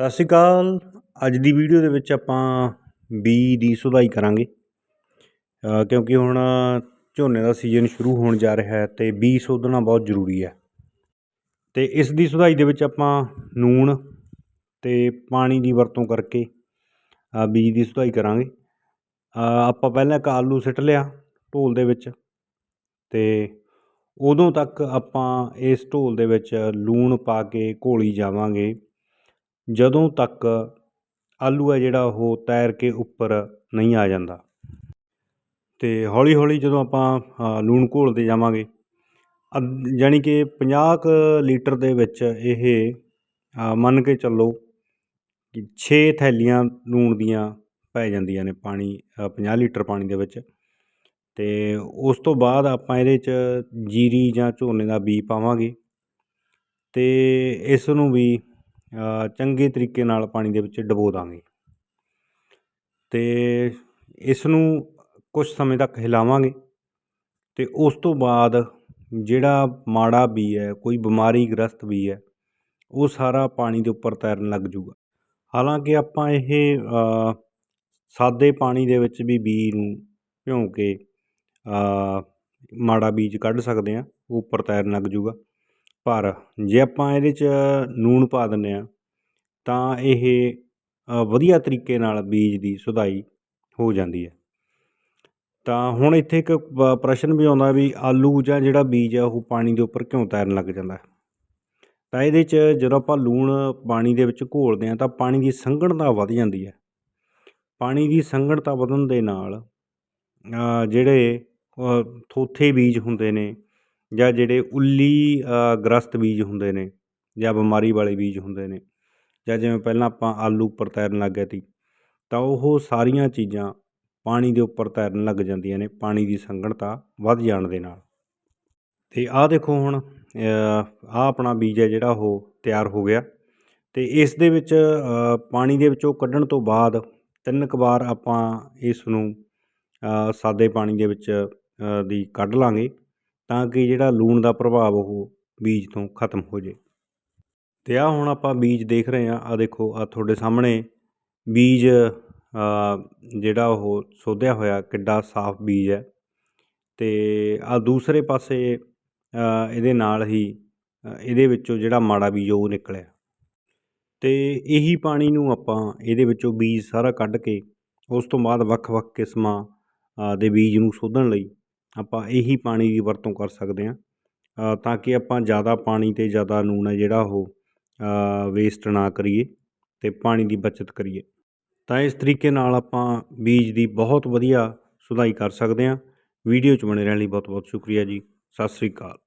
ਸਤਿ ਸ਼੍ਰੀ ਅਕਾਲ। ਅੱਜ ਦੀ ਵੀਡੀਓ ਦੇ ਵਿੱਚ ਆਪਾਂ ਬੀ ਦੀ ਸੁਧਾਈ ਕਰਾਂਗੇ। ਕਿਉਂਕਿ ਹੁਣ ਝੋਨੇ ਦਾ ਸੀਜ਼ਨ ਸ਼ੁਰੂ ਹੋਣ ਜਾ ਰਿਹਾ ਹੈ ਤੇ ਬੀ ਸੋਧਣਾ ਬਹੁਤ ਜ਼ਰੂਰੀ ਹੈ। ਤੇ ਇਸ ਦੀ ਸੁਧਾਈ ਦੇ ਵਿੱਚ ਆਪਾਂ ਨੂਣ ਤੇ ਪਾਣੀ ਦੀ ਵਰਤੋਂ ਕਰਕੇ ਅ, ਬੀਜ ਦੀ ਸੁਧਾਈ ਕਰਾਂਗੇ। ਆਪਾਂ ਪਹਿਲਾਂ ਇੱਕ ਆਲੂ ਸਿੱਟ ਲਿਆ ਢੋਲ ਦੇ ਵਿੱਚ ਤੇ ਉਦੋਂ ਤੱਕ ਆਪਾਂ ਇਸ ਢੋਲ ਦੇ ਵਿੱਚ ਲੂਣ ਪਾ ਕੇ ਘੋਲੀ ਜਾਵਾਂਗੇ। ਜਦੋਂ ਤੱਕ ਆਲੂ ਹੈ ਜਿਹੜਾ ਉਹ ਤੈਰ ਕੇ ਉੱਪਰ ਨਹੀਂ ਆ ਜਾਂਦਾ। ਅਤੇ ਹੌਲੀ ਹੌਲੀ ਜਦੋਂ ਆਪਾਂ ਲੂਣ ਘੋਲਦੇ ਜਾਵਾਂਗੇ ਅੱਧ- ਜਾਣੀ ਕਿ 50 ਕੁ ਲੀਟਰ ਦੇ ਵਿੱਚ ਇਹ ਮੰਨ ਕੇ ਚੱਲੋ ਕਿ 6 ਥੈਲੀਆਂ ਲੂਣ ਦੀਆਂ ਪੈ ਜਾਂਦੀਆਂ ਨੇ ਪਾਣੀ ਅ, 50 ਲੀਟਰ ਪਾਣੀ ਦੇ ਵਿੱਚ। ਤੇ ਉਸ ਤੋਂ ਬਾਅਦ ਆਪਾਂ ਇਹਦੇ 'ਚ ਜੀਰੀ ਜਾਂ ਝੋਨੇ ਦਾ ਬੀਜ ਪਾਵਾਂਗੇ। ਤੇ ਇਸ ਨੂੰ ਵੀ ਚੰਗੇ ਤਰੀਕੇ ਨਾਲ ਪਾਣੀ ਦੇ ਵਿੱਚ ਡਬੋ ਦਾਂਗੇ। ਤੇ ਇਸ ਨੂੰ ਕੁਝ ਸਮੇਂ ਤੱਕ ਹਿਲਾਵਾਂਗੇ ਤੇ ਉਸ ਤੋਂ ਬਾਅਦ ਜਿਹੜਾ ਮਾੜਾ ਬੀ ਹੈ, ਕੋਈ ਬਿਮਾਰੀ ਗ੍ਰਸਤ ਬੀ ਹੈ, ਉਹ ਸਾਰਾ ਪਾਣੀ ਦੇ ਉੱਪਰ ਤੈਰਨ ਲੱਗ ਜੂਗਾ। ਹਾਲਾਂਕਿ ਆਪਾਂ ਇਹ ਸਾਦੇ ਪਾਣੀ ਦੇ ਵਿੱਚ ਵੀ ਬੀ ਨੂੰ ਭਿਉਂ ਕੇ ਮਾੜਾ ਬੀਜ ਕੱਢ ਸਕਦੇ ਹਾਂ, ਉਹ ਉੱਪਰ ਤੈਰਨ ਲੱਗ ਜੂਗਾ। ਪਰ ਜੇ ਆਪਾਂ ਇਹਦੇ 'ਚ ਲੂਣ ਪਾ ਦਿੰਦੇ ਹਾਂ, ਤਾਂ ਇਹ ਵਧੀਆ ਤਰੀਕੇ ਨਾਲ ਬੀਜ ਦੀ ਸੁਧਾਈ ਹੋ ਜਾਂਦੀ ਹੈ। ਤਾਂ ਹੁਣ ਇੱਥੇ ਇੱਕ ਪ- ਪ੍ਰਸ਼ਨ ਵੀ ਆਉਂਦਾ ਵੀ ਆਲੂ ਜਾਂ ਜਿਹੜਾ ਬੀਜ ਆ, ਉਹ ਪਾਣੀ ਦੇ ਉੱਪਰ ਕਿਉਂ ਤੈਰਨ ਲੱਗ ਜਾਂਦਾ? ਤਾਂ ਇਹਦੇ 'ਚ ਜਦੋਂ ਆਪਾਂ ਲੂਣ ਪਾਣੀ ਦੇ ਵਿੱਚ ਘੋਲਦੇ ਹਾਂ, ਤਾਂ ਪਾਣੀ ਦੀ ਸੰਘਣਤਾ ਵੱਧ ਜਾਂਦੀ ਹੈ। ਪਾਣੀ ਦੀ ਸੰਘਣਤਾ ਵਧਣ ਦੇ ਨਾਲ ਜਿਹੜੇ ਥੋਥੇ ਬੀਜ ਹੁੰਦੇ ਨੇ ਜਾਂ ਜਿਹੜੇ ਉੱਲੀ ਗ੍ਰਸਤ ਬੀਜ ਹੁੰਦੇ ਨੇ ਜਾਂ ਬਿਮਾਰੀ ਵਾਲੇ ਬੀਜ ਹੁੰਦੇ ਨੇ ਜਾਂ ਜਿਵੇਂ ਪਹਿਲਾਂ ਆਪਾਂ ਆਲੂ ਉੱਪਰ ਤੈਰਨ ਲੱਗ ਗਏ ਸੀ, ਤਾਂ ਉਹ ਸਾਰੀਆਂ ਚੀਜ਼ਾਂ ਪਾਣੀ ਦੇ ਉੱਪਰ ਤੈਰਨ ਲੱਗ ਜਾਂਦੀਆਂ ਨੇ, ਪਾਣੀ ਦੀ ਸੰਘਣਤਾ ਵੱਧ ਜਾਣ ਦੇ ਨਾਲ। ਅਤੇ ਆਹ ਦੇਖੋ ਹੁਣ ਆਹ ਆਪਣਾ ਬੀਜ ਹੈ ਜਿਹੜਾ ਉਹ ਤਿਆਰ ਹੋ ਗਿਆ ਅਤੇ ਇਸ ਦੇ ਵਿੱਚ ਪਾਣੀ ਦੇ ਵਿੱਚੋਂ ਕੱਢਣ ਤੋਂ ਬਾਅਦ ਤਿੰਨ ਕੁ ਵਾਰ ਆਪਾਂ ਇਸ ਨੂੰ ਸਾਦੇ ਪਾਣੀ ਦੇ ਵਿੱਚ ਦੀ ਕੱਢ ਲਾਂਗੇ। ਤਾਂ ਕਿ ਜਿਹੜਾ ਲੂਣ ਦਾ ਪ੍ਰਭਾਵ ਉਹ ਬੀਜ ਤੋਂ ਖਤਮ ਹੋ ਜੇ। ਅਤੇ ਆਹ ਹੁਣ ਆਪਾਂ ਬੀਜ ਦੇਖ ਰਹੇ ਹਾਂ। ਆਹ ਦੇਖੋ, ਆਹ ਤੁਹਾਡੇ ਸਾਹਮਣੇ ਬੀਜ ਜਿਹੜਾ ਉਹ ਸੋਧਿਆ ਹੋਇਆ ਕਿੱਡਾ ਸਾਫ਼ ਬੀਜ ਹੈ। ਅਤੇ ਆ ਦੂਸਰੇ ਪਾਸੇ ਇਹਦੇ ਨਾਲ ਹੀ ਇਹਦੇ ਵਿੱਚੋਂ ਜਿਹੜਾ ਮਾੜਾ ਬੀਜ ਉਹ ਨਿਕਲਿਆ। ਅਤੇ ਇਹੀ ਪਾਣੀ ਨੂੰ ਆਪਾਂ ਇਹਦੇ ਵਿੱਚੋਂ ਬੀਜ ਸਾਰਾ ਕੱਢ ਕੇ ਉਸ ਤੋਂ ਬਾਅਦ ਵੱਖ-ਵੱਖ ਕਿਸਮਾਂ ਦੇ ਬੀਜ ਨੂੰ ਸੋਧਣ ਲਈ ਆਪਾਂ ਇਹੀ ਪਾਣੀ ਦੀ ਵਰਤੋਂ ਕਰ ਸਕਦੇ ਹਾਂ। ਤਾਂ ਕਿ ਆਪਾਂ ਜ਼ਿਆਦਾ ਪਾਣੀ ਅਤੇ ਜ਼ਿਆਦਾ ਨੂਣ ਹੈ ਜਿਹੜਾ ਉਹ ਵੇਸਟ ਨਾ ਕਰੀਏ ਅਤੇ ਪਾਣੀ ਦੀ ਬਚਤ ਕਰੀਏ। ਤਾਂ ਇਸ ਤਰੀਕੇ ਨਾਲ ਆਪਾਂ ਬੀਜ ਦੀ ਬਹੁਤ ਵਧੀਆ ਸੁਧਾਈ ਕਰ ਸਕਦੇ ਹਾਂ। ਵੀਡੀਓ 'ਚ ਬਣੇ ਰਹਿਣ ਲਈ ਬਹੁਤ ਬਹੁਤ ਸ਼ੁਕਰੀਆ ਜੀ। ਸਤਿ ਸ੍ਰੀ ਅਕਾਲ।